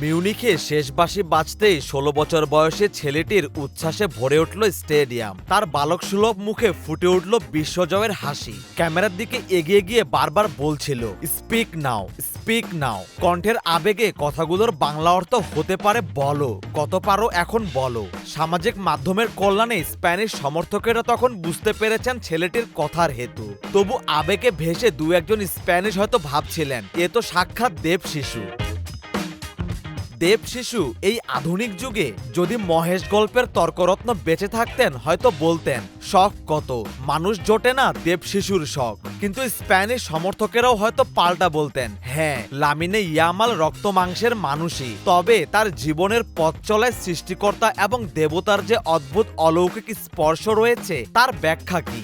মিউনিখে শেষ বাঁশি বাজতেই ষোলো বছর বয়সে ছেলেটির উচ্ছ্বাসে ভরে উঠল স্টেডিয়াম। তার বালক সুলভ মুখে ফুটে উঠল বিশ্বজয়ের হাসি। ক্যামেরার দিকে এগিয়ে গিয়ে বারবার বলছিল, স্পিক নাও স্পিক নাও। কণ্ঠের আবেগে কথাগুলোর বাংলা অর্থ হতে পারে বলো, কত পারো এখন বলো। সামাজিক মাধ্যমের কল্যাণে স্প্যানিশ সমর্থকেরা তখন বুঝতে পেরেছেন ছেলেটির কথার হেতু। তবু আবেগে ভেসে দু একজন স্প্যানিশ হয়তো ভাবছিলেন, এ তো সাক্ষাৎ দেব শিশু। দেব শিশু এই আধুনিক যুগে যদি মহেশ গল্পের তর্করত্ন বেঁচে থাকতেন, হয়তো বলতেন, শখ কত? মানুষ জোটে না দেব শিশুর শখ। কিন্তু স্প্যানিশ সমর্থকেরাও হয়তো পাল্টা বলতেন হ্যাঁ লামিনে ইয়ামাল রক্ত মাংসের মানুষই। তবে তার জীবনের পথ চলায় সৃষ্টিকর্তা এবং দেবতার যে অদ্ভুত অলৌকিক স্পর্শ রয়েছে, তার ব্যাখ্যা কি?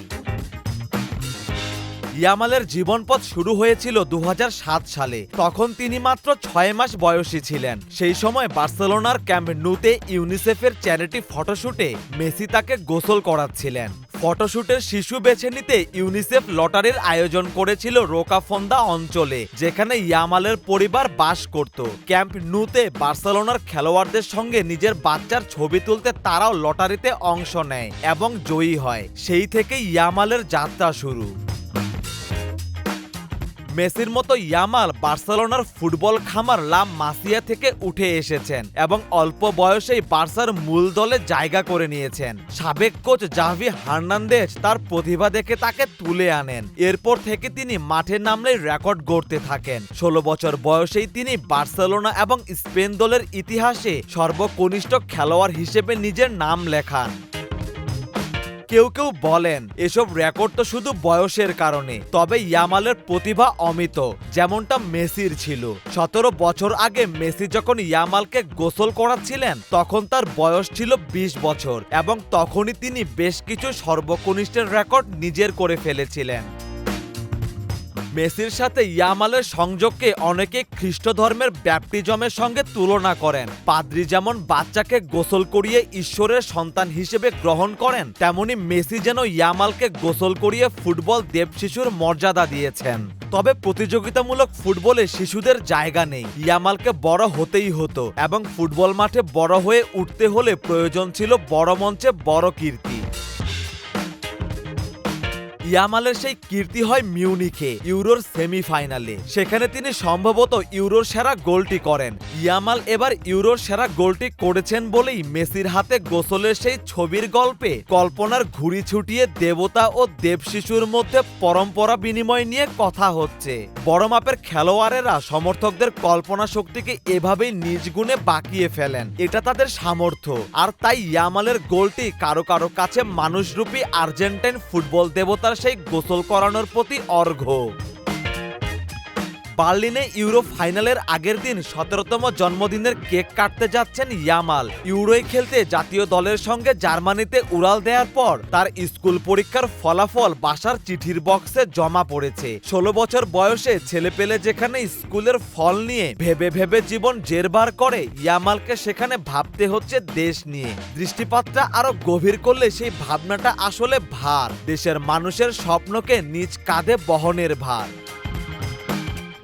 ইয়ামালের জীবনপথ শুরু হয়েছিল দু হাজার সাত সালে। তখন তিনি মাত্র ছয় মাস বয়সী ছিলেন। সেই সময় বার্সেলোনার ক্যাম্প নুতে ইউনিসেফের চ্যারিটি ফটোশুটে মেসি তাকে গোসল করাচ্ছিলেন। ফটোশুটের শিশু বেছে নিতে ইউনিসেফ লটারির আয়োজন করেছিল রোকাফন্দা অঞ্চলে, যেখানে ইয়ামালের পরিবার বাস করত। ক্যাম্প নুতে বার্সেলোনার খেলোয়াড়দের সঙ্গে নিজের বাচ্চার ছবি তুলতে তারাও লটারিতে অংশ নেয় এবং জয়ী হয়। সেই থেকে ইয়ামালের যাত্রা শুরু। মেসির মতো ইয়ামাল বার্সেলোনার ফুটবল খামার লাম মাসিয়া থেকে উঠে এসেছেন এবং অল্প বয়সেই বার্সার মূল দলে জায়গা করে নিয়েছেন। সাবেক কোচ জাভি হার্নান্দেজ তার প্রতিভা দেখে তাকে তুলে আনেন। এরপর থেকে তিনি মাঠে নামলেই রেকর্ড গড়তে থাকেন। ষোলো বছর বয়সেই তিনি বার্সেলোনা এবং স্পেন দলের ইতিহাসে সর্বকনিষ্ঠ খেলোয়াড় হিসেবে নিজের নাম লেখান। কেউ কেউ বলেন, এসব রেকর্ড তো শুধু বয়সের কারণে, তবে ইয়ামালের প্রতিভা অমিত। যেমনটা মেসির ছিল। সতেরো বছর আগে মেসি যখন ইয়ামালকে গোসল করাচ্ছিলেন, তখন তার বয়স ছিল ২০ বছর, এবং তখনই তিনি বেশ কিছু সর্বকনিষ্ঠের রেকর্ড নিজের করে ফেলেছিলেন। মেসির সাথে ইয়ামালের সংযোগকে অনেকে খ্রিস্ট ধর্মের ব্যাপটিজমের সঙ্গে তুলনা করেন। পাদ্রি যেমন বাচ্চাকে গোসল করিয়ে ঈশ্বরের সন্তান হিসেবে গ্রহণ করেন, তেমনি মেসি যেন ইয়ামালকে গোসল করিয়ে ফুটবল দেব শিশুর মর্যাদা দিয়েছেন। তবে প্রতিযোগিতামূলক ফুটবলে শিশুদের জায়গা নেই। ইয়ামালকে বড় হতেই হতো এবং ফুটবল মাঠে বড় হয়ে উঠতে হলে প্রয়োজন ছিল বড় মঞ্চে বড় কীর্তি। ইয়ামালের সেই কীর্তি হয় মিউনিখে, ইউরোর সেমিফাইনালে। সেখানে তিনি সম্ভবত ইউরোর সেরা গোলটি করেন। ইয়ামাল এবার ইউরোর সেরা গোলটি করেছেন বলেই মেসির হাতে গোসলের সেই ছবির গল্পে কল্পনার ঘুড়ি ছুটিয়ে দেবতা ও দেব শিশুর মধ্যে পরম্পরা বিনিময় নিয়ে কথা হচ্ছে। বড় মাপের খেলোয়াড়েরা সমর্থকদের কল্পনা শক্তিকে এভাবেই নিজ গুণে বাকিয়ে ফেলেন। এটা তাদের সামর্থ্য। আর তাই ইয়ামালের গোলটি কারও কারও কাছে মানুষরূপী আর্জেন্টাইন ফুটবল দেবতার সেই গোসল করানোর প্রতি অর্ঘ্য। বার্লিনে ইউরো ফাইনালের আগের দিন সতেরোতম জন্মদিনের কেক কাটতে যাচ্ছেন ইয়ামাল। ইউরোয় খেলতে জাতীয় দলের সঙ্গে জার্মানিতে উড়াল দেওয়ার পর তার স্কুল পরীক্ষার ফলাফল বাসার চিঠির বক্সে জমা পড়েছে। ষোলো বছর বয়সে ছেলে পেলে যেখানে স্কুলের ফল নিয়ে ভেবে ভেবে জীবন জেরবার করে, ইয়ামালকে সেখানে ভাবতে হচ্ছে দেশ নিয়ে। দৃষ্টিপাতটা আরও গভীর করলে সেই ভাবনাটা আসলে ভার। দেশের মানুষের স্বপ্নকে নিজ কাঁধে বহনের ভার।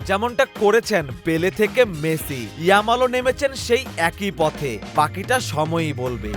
যেমনটা করেছেন পেলে থেকে মেসি ইয়ামালও নেমেছেন সেই একই পথে। বাকিটা সময়ই বলবে।